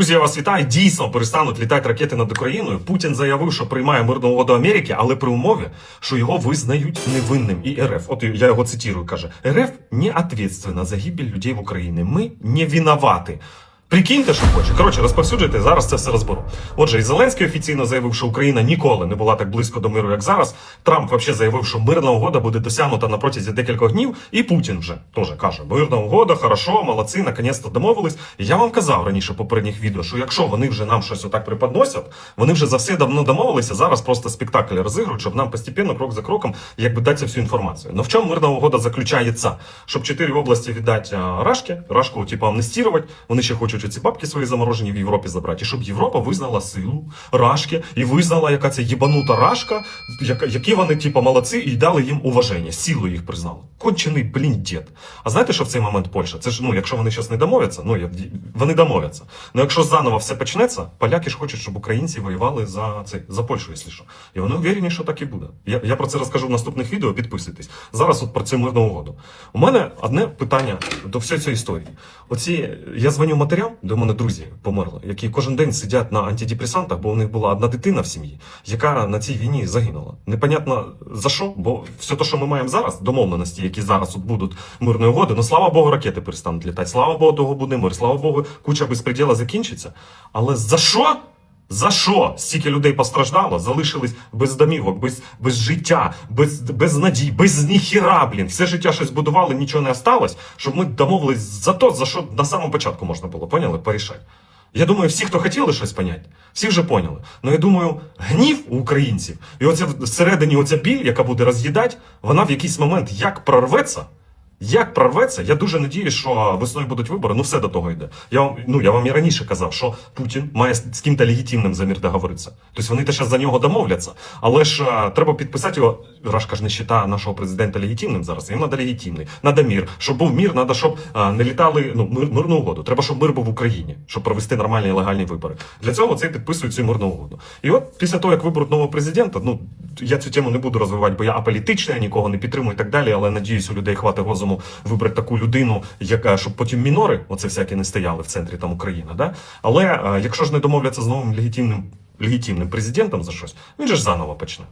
Друзі, я вас вітаю. Дійсно перестануть літати ракети над Україною. Путін заявив, що приймає мирну угоду Америки, але при умові, що його визнають невинним. І РФ, от я його цитірую, каже: РФ не відповідальна за гибель людей в Україні. Ми не виноваты. Прикиньте, що хоче. Коротше, розповсюджуйте, зараз це все розберу. Отже, і Зеленський офіційно заявив, що Україна ніколи не була так близько до миру, як зараз. Трамп взагалі заявив, що мирна угода буде досягнута на протязі декількох днів. І Путін вже теж каже: мирна угода, хорошо, молодці, наконець-то домовились. Я вам казав раніше попередніх відео, що якщо вони вже нам щось отак преподносять, вони вже за все давно домовилися. Зараз просто спектакль розігрують, щоб нам постепенно, крок за кроком, якби дати всю інформацію. Ну в чому мирна угода заключається? Щоб чотири області віддати Рашки, Рашку, типу, амнестувати. Вони ще хочуть ці бабки свої заморожені в Європі забрати, і щоб Європа визнала силу Рашки і визнала, яка це єбанута Рашка, які вони, типу, молодці, і дали їм уваження, силу їх признали. Кончений, блін, дід. А знаєте, що в цей момент Польща? Це ж ну, якщо вони щось не домовляться, ну вони домовляться. Ну якщо заново все почнеться, поляки ж хочуть, щоб українці воювали за цей за Польщу, якщо що. І вони уверені, що так і буде. Я, я про це розкажу в наступних відео. Підписуйтесь. Зараз от про цю мирну угоду. У мене одне питання до всієї цієї історії. Оці я дзвоню матерям, до мене друзі померли, які кожен день сидять на антидепресантах, бо у них була одна дитина в сім'ї, яка на цій війні загинула. Непонятно за що, бо все те, що ми маємо зараз, домовленості, які зараз от будуть мирної угоди, ну слава Богу, ракети перестануть літати. Слава Богу, того буде мир. Слава Богу, куча безпреділа закінчиться. Але за що? За що стільки людей постраждало, залишились без домівок, без, без життя, без, без надій, без ніхіра, блін. Все життя щось будували, нічого не осталось, щоб ми домовились за то, за що на самому початку можна було, поняли? Порішати. Я думаю, всі, хто хотіли щось поняти, всі вже поняли. Ну я думаю, гнів у українців, і оця всередині оця біль, яка буде роз'їдати, вона в якийсь момент як прорветься. Як прорветься, я дуже надіюсь, що весною будуть вибори. Ну все до того йде. Я ну я вам і раніше казав, що Путін має з ким-то легітимним замір договоритися. Тобто вони то зараз за нього домовляться, але ж треба підписати його. Рашка ж не вважає нашого президента легітимним зараз. Їм треба легітимний, треба мір. Щоб був мір, треба, щоб не літали ну мир, мирну угоду. Треба, щоб мир був в Україні, щоб провести нормальні і легальні вибори. Для цього це підписують цю мирну угоду. І от після того, як виберуть нового президента, ну я цю тему не буду розвивати, бо я аполітичний, я нікого не підтримую і так далі. Але надіюсь, у людей хватить розуму вибрати таку людину, яка щоб потім мінори, оце всякі не стояли в центрі там Україна. Да? Але якщо ж не домовляться з новим легітимним легітимним президентом за щось, він же ж заново почне.